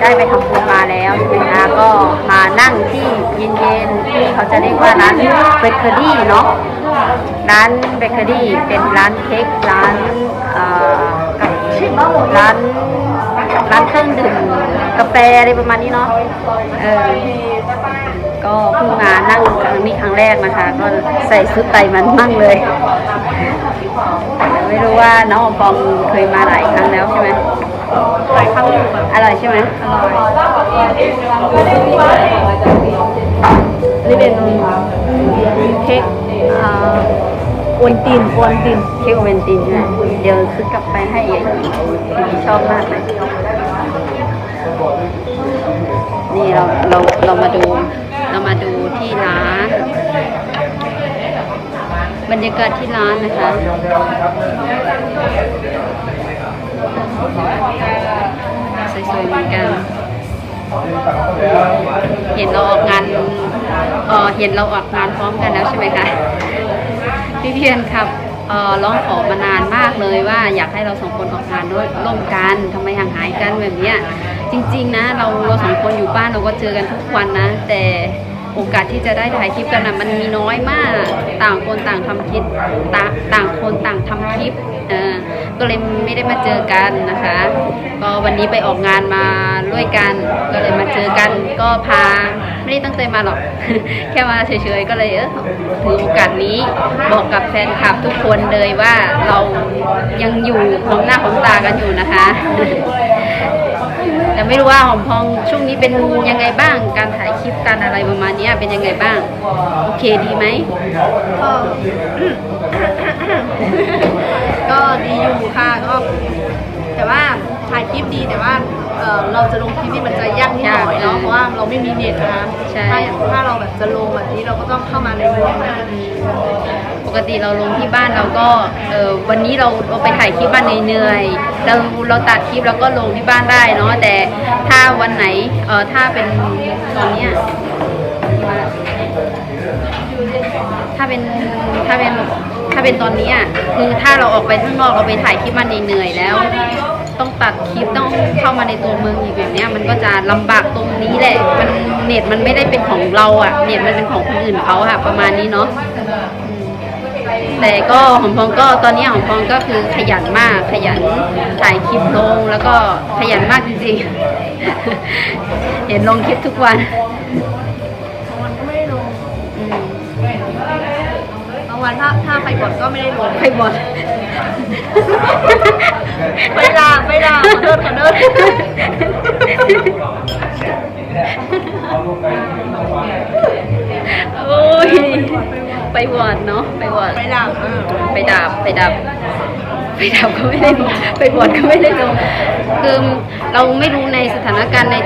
ได้ไปทำบุญมาแล้วใช่ไหมคะก็มานั่งที่เย็นๆที่เขาจะเรียกว่าร้านเบเกอรี่เนาะร้านเบเกอรี่เป็นร้านเค้กร้านกับร้านร้านเครื่องดื่มกาแฟอะไรประมาณนี้เนาะเออก็เพิ่งมานั่งครั้งนี้ครั้งแรกนะคะ ก็ใส่ชุดไตมันมั่งเลยไม่รู้ว่าน้องอมปองเคยมาหลายครั้งแล้วใช่ไหม หลายครั้งอยู่แบบอร่อยใช่ไหมอร่อยนี่เป็นเค้กอ่าอวนตีนอวนตีนเค้กโอเวนตินใช่ไหมเดี๋ยวซื้อกลับไปให้เองพี่ชอบมากเลยนี่เราเราเรามาดูเรามาดูที่ร้าน บรรยากาศที่ร้านนะคะ สวยๆเหมือนกัน เห็นเราออกงานเออเห็นเราออกงานพร้อมกันแล้วใช่ไหมคะ พี่เพียนครับเออร้องขอมานานมากเลยว่าอยากให้เราสองคนออกงานด้วยร่วมกันทำไมห่างหายกันแบบเนี้ยจริง ๆ นะ เราเราสองคนอยู่บ้านเราก็เจอกันทุกวันนะ แต่โอกาสที่จะได้ถ่ายคลิปกันนะมันมีน้อยมาก ต่างคนต่างทำคลิปต่างคนต่างทำคลิปเออ ก็เลยไม่ได้มาเจอกันนะคะ ก็วันนี้ไปออกงานมาด้วยกัน ก็เลยมาเจอกัน ก็พาไม่ได้ตั้งใจมาหรอก แค่มาเฉยๆ ก็เลยเออถือโอกาสนี้บอกกับแฟนคลับทุกคนเลยว่าเรายังอยู่ของหน้าของตากันอยู่นะคะ แต่ไม่รู้ว่าหอมพองช่วงนี้เป็นยังไงบ้าง การถ่ายคลิปการอะไรประมาณนี้เป็นยังไงบ้าง โอเคดีไหมก็ก็ดีอยู่ค่ะก็แต่ว่าถ่ายคลิปดีแต่ว่า อ่อเราจะลงคลิปนี่มันจะยากนิดหน่อยเนาะเพราะว่าเราไม่มีเน็ตนะคะถ้าถ้าเราแบบจะลงแบบนี้เราก็ต้องเข้ามาในเมืองนะปกติเราลงที่บ้านเราก็เออวันนี้เราเราไปถ่ายคลิปบ้านเหนื่อยๆเราเราตัดคลิปแล้วก็ลงที่บ้านได้เนาะแต่ถ้าวันไหนเออถ้าเป็นตอนเนี้ยถ้าเป็นถ้าเป็นถ้าเป็นตอนนี้อะคือถ้าเราออกไปข้างนอกเราไปถ่ายคลิปมันเหนื่อยๆแล้ว ต้องตัดคลิปต้องเข้ามาในตัวเมืองอีกแบบเนี้ยมันก็จะลำบากตรงนี้แหละ มันเน็ตมันไม่ได้เป็นของเราอะ เน็ตมันเป็นของคนอื่นเขาค่ะ ประมาณนี้เนาะอืมแต่ก็หอมพองก็ตอนนี้หอมพองก็คือขยันมาก ขยันถ่ายคลิปลงแล้วก็ขยันมากจริงๆ เห็นลงคลิปทุกวัน วันถ้าถ้าไปก่อนก็ไม่ได้ลงใครบอลไม่ลาไม่ลาขอโทษขอโทษโอ้ยไปวอดเนาะไปวอดไม่ลาเออไปดับไปดับ ไปดับก็ไม่ได้ลงไปบวชก็ไม่ได้ลงคือเราไม่รู้ในสถานการณ์ใน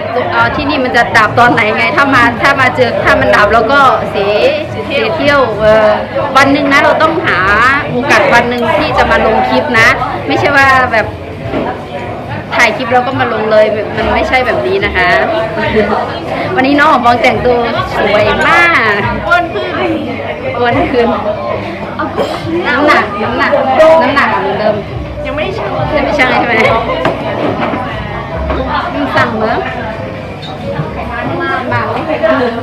ที่นี่มันจะดับตอนไหนไง ถ้ามาถ้ามาเจอถ้ามันดับแล้วก็เสียเสียเที่ยววันหนึ่งนะเราต้องหาโอกาสวันหนึ่งที่จะมาลงคลิปนะ ไม่ใช่ว่าแบบายคลิปแล้วก็มาลงเลยมันไม่ใช่แบบนี้นะคะ วันนี้น้องหอมบองแต่งตัวสวยมากอ้วนขึ้นอ้วนขึ้นน้ำหนักน้ำหนักน้ำหนักเหมือนเดิมยังไม่ได้ชั่งจะไม่ใช่ใช่ไหมมึงสั่งเหรอมาบางไม่เคยกิน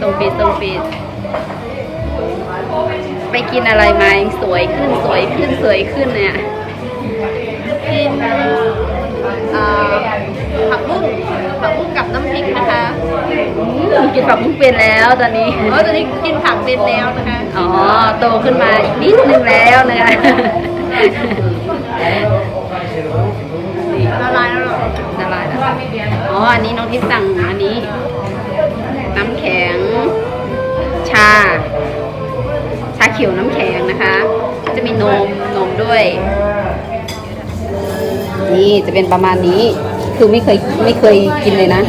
ส่งปีดส่งปีด ไปกินอะไรมายังสวยขึ้นสวยขึ้นสวยขึ้นเนี่ยกินอ่าผักบุ้งผักบุ้งกับน้ำพริกนะคะอืมกินผักบุ้งเป็นแล้วตอนนี้เออตอนนี้กินผักเป็นแล้วนะคะ อ๋อ โตขึ้นมาอีกนิดนึงแล้วนะคะ เป็นประมาณนี้ คือไม่เคยไม่เคยกินเลยนะ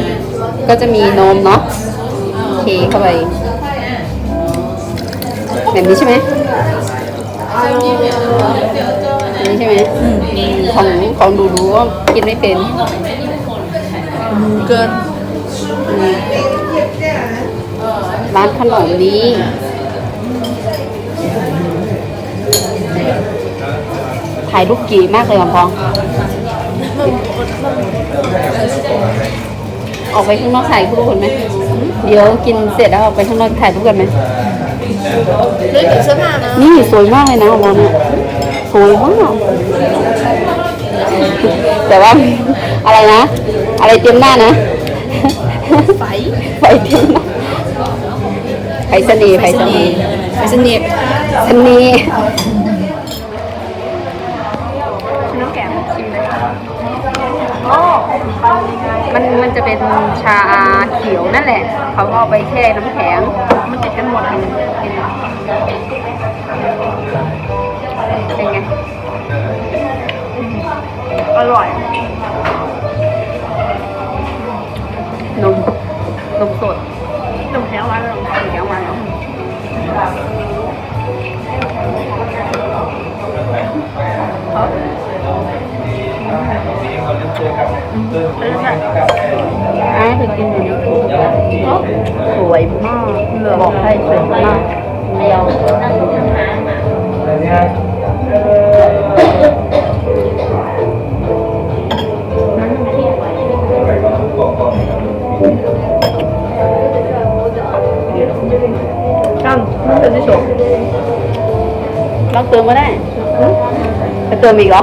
ก็จะมีนมเนาะเทเข้าไปแบบนี้ใช่ไหมแบบนี้ใช่ไหมของของดูดูว่ากินไม่เป็นเกินอืมร้านขนมนี้ถ่ายรูปกี่มากเลยอะพอง ออกไปข้างนอกถ่ายรูปกันไหมเดี๋ยวกินเสร็จแล้วออกไปข้างนอกถ่ายรูปกันไหมเลือกเสื้อผ้านะนี่สวยมากเลยนะมองเนี่ยสวยมากแต่ว่าอะไรนะ อะไรเต็มหน้านะไฟไฟเต็มหน้าไฟเสน่ห์ไฟเสน่ห์ไฟเสน่ห์เสน่ห์ จะเป็นชาเขียวนั่นแหละ เขาก็เอาไปแช่น้ำแข็ง มันติดกันหมดเลยเป็นไง อร่อย นม นมสดนมแถวหวานนมแข็งหวาน อะเดี๋ยวกินหน่อยนะสวยมากบอกให้สวยมากเดียวกั้งเป็นที่สุดลองเติมมาได้จะเติมอีกเหรอ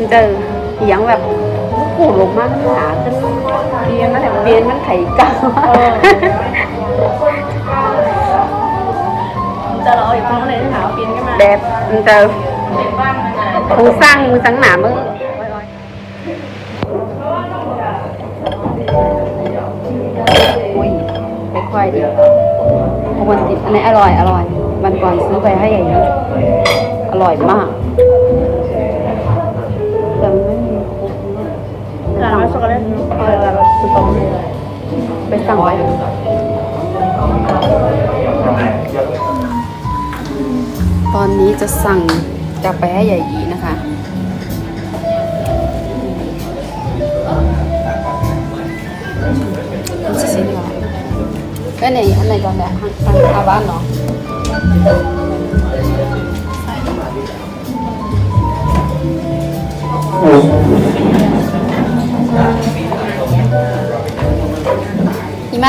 มันจะเสียงแบบโอ้โหลงมากหนาจนเรียนนั่นแหละเรียนมันไข่เก่าจะเราอีกครั้งเลยที่หนาวเปลี่ยนกันมาแบบมันจะคงสร้างมือสังหนามืออุ้ยค่อยๆดิเพราะมันติดอันนี้อร่อยอร่อยวันก่อนซื้อไปให้อย่างนี้อร่อยมาก หนาวช็อกโกแลตเออแบบสุดตรงไปสั่งไว้ตอนนี้จะสั่งจะไปให้ใหญ่ยีนะคะอันนี้สิเหรออันไ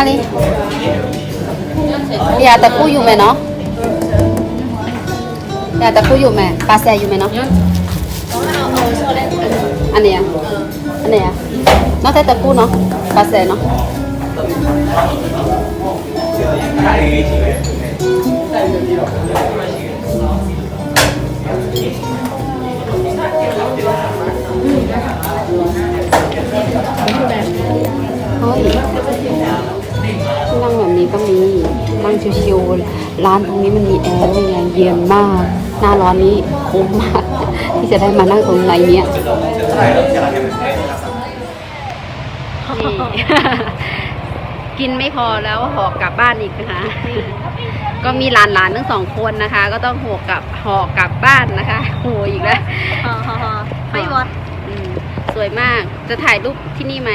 หนอันไหนก่อนแหละทางอาบ้านเนาะอีมาลิอยาแต่กูอยู่ไหมเนาะอย่าแต่กูอยู่ไหมปลาแซอยู่ไหมเนาะอันเนี้ยอันเนี้ยนอกแต่ตะกูเนาะปลาแซเนาะเฮ้ย ที่นั่งแบบนี้ก็มีนั่งชิวๆร้านตรงนี้มันมีแอร์ด้วยไงเย็นมาก หน้าร้อนนี้คุ้มมาก ที่จะได้มานั่งตรงในเนี้ยนี่กินไม่พอแล้วหอกกลับบ้านอีกนะคะ ก็มีหลานๆทั้งสองคนนะคะ ก็ต้องหอกกลับหอกกลับบ้านนะคะโหอีกแล้วฮ่าฮ่าฮ่าไม่วัดอืมสวยมากจะถ่ายรูปที่นี่ไหม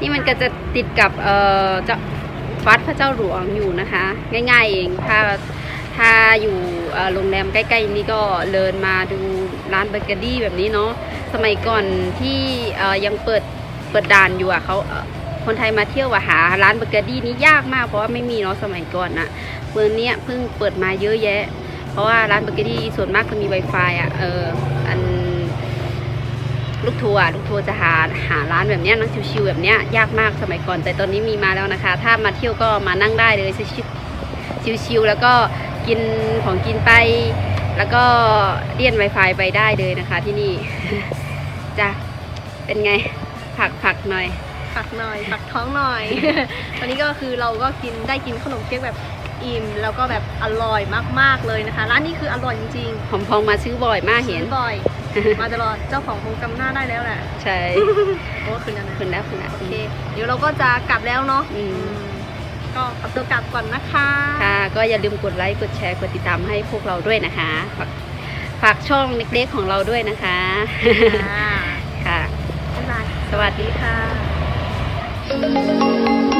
นี่มันก็จะติดกับเอ่อเจ้า วัดพระเจ้าหลวงอยู่นะคะ ง่ายๆเองถ้าถ้าอยู่โรงแรมใกล้ๆนี้ก็เดินมาดูร้านเบเกอรี่แบบนี้เนาะสมัยก่อนที่ยังเปิดเปิดด่านอยู่อะเขาคนไทยมาเที่ยวอะหาร้านเบเกอรี่นี้ยากมากเพราะว่าไม่มีเนาะสมัยก่อนนะเมืองเนี้ยเพิ่งเปิดมาเยอะแยะ เพราะว่าร้านเบเกอรี่ส่วนมากจะมี Wi-Fi อะเอออัน ลูกทัวร์ลูกทัวร์จะหาหาร้านแบบเนี้ยนั่งชิวๆแบบเนี้ยยากมากสมัยก่อน แต่ตอนนี้มีมาแล้วนะคะ ถ้ามาเที่ยวก็มานั่งได้เลยชิวชิวๆแล้วก็กินของกินไป แล้วก็เลี่ยน Wi-Fi ไปได้เลยนะคะที่นี่จ้ะเป็นไงผักผักหน่อยผักหน่อยผักท้องหน่อยตอนนี้ก็คือเราก็กินได้กินขนมเค้กแบบอิ่มแล้วก็แบบอร่อยมากๆเลยนะคะ ร้านนี้คืออร่อยจริงหอมพองมาซื้อบ่อยมากๆเห็นบ่อย มาตลอดเจ้าของคงจำหน้าได้แล้วแหละใช่เพราะว่าคืนนั้นนะคุณแล้วคุณแล้วโอเคเดี๋ยวเราก็จะกลับแล้วเนาะอืมอืมก็ขอตัวกลับก่อนนะคะ ค่ะ ก็อย่าลืมกดไลค์กดแชร์กดติดตามให้พวกเราด้วยนะคะ ฝากฝากช่องเล็กๆของเราด้วยนะคะ ค่ะค่ะบ๊ายบายสวัสดีค่ะ